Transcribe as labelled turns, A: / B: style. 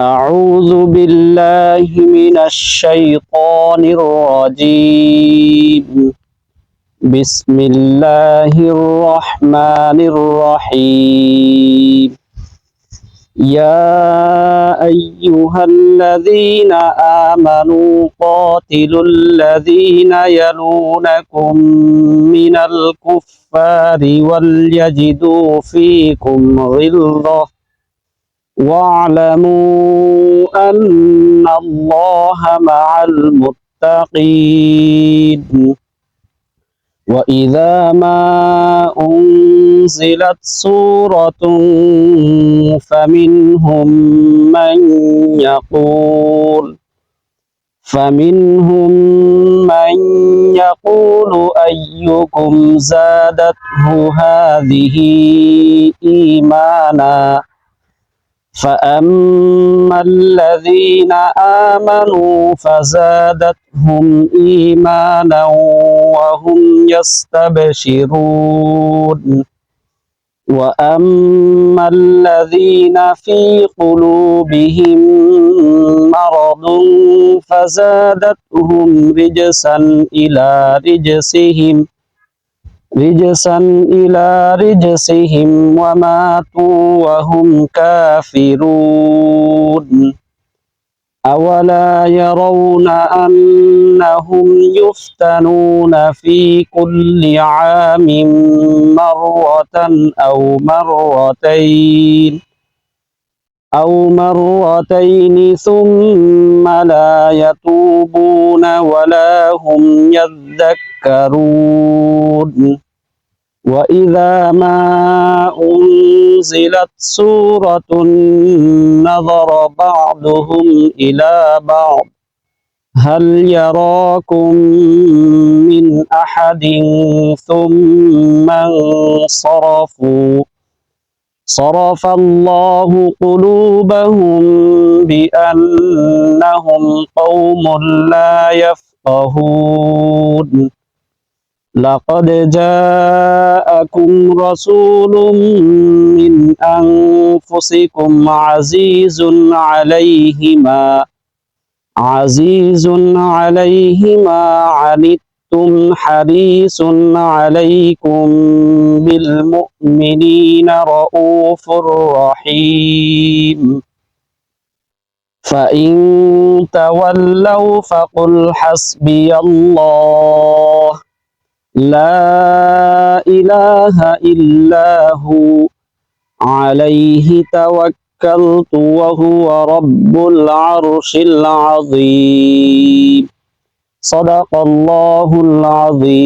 A: أعوذ بالله من الشيطان الرجيم. بسم الله الرحمن الرحيم. يا أيها الذين آمنوا قاتلوا الذين يلونكم من الكفار وليجدوا فيكم غلظة. واعلموا أن الله مع المتقين. وإذا ما أنزلت سورة فمنهم من يقول فمنهم من يقول أيكم زادته هذه إيمانا؟ فأما الذين آمنوا فزادتهم إيمانا وهم يستبشرون وأما الذين في قلوبهم مرض فزادتهم رجسا إلى رجسهم رجسا إلى رجسهم وماتوا وهم كافرون. أولا يرون أنهم يفتنون في كل عام مرة أو مرتين أو مرتين ثم لا يتوبون ولا هم يذكرون. وإذا ما أنزلت سورة نظر بعضهم إلى بعض هل يراكم من أحد ثم انصرفوا صرف الله قلوبهم بأنهم قوم لا يفقهون لقد جاءكم رسول من أنفسكم عزيز عليه ما عزيز عليه ما عنتم حريص عليكم بالمؤمنين رؤوف رحيم. فإن تولوا فقل حسبي الله. لا إله إلا هو عليه توكلت وهو رب العرش العظيم صدق الله العظيم